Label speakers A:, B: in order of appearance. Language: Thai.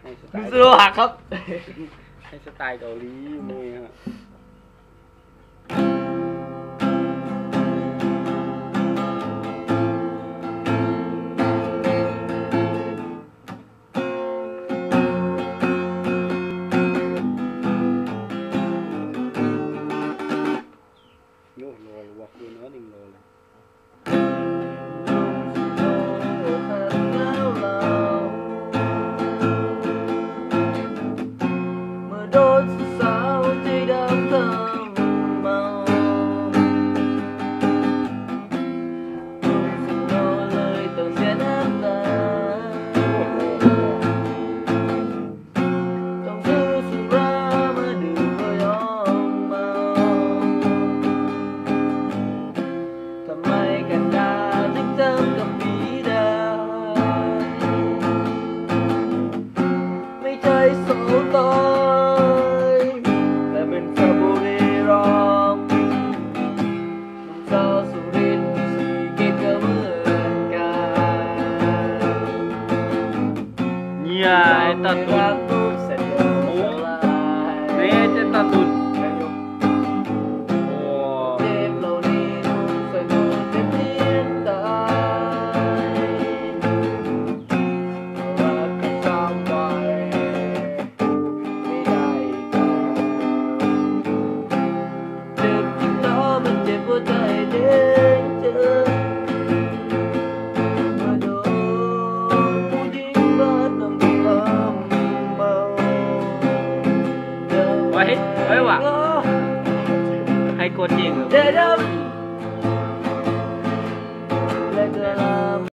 A: ให้สไตล์
B: สู้หักครับ
A: ให้สไตล์เกาหลีมวยฮะ doors tatun Rece tatun Yeah. ให้
B: กดจริง เดดม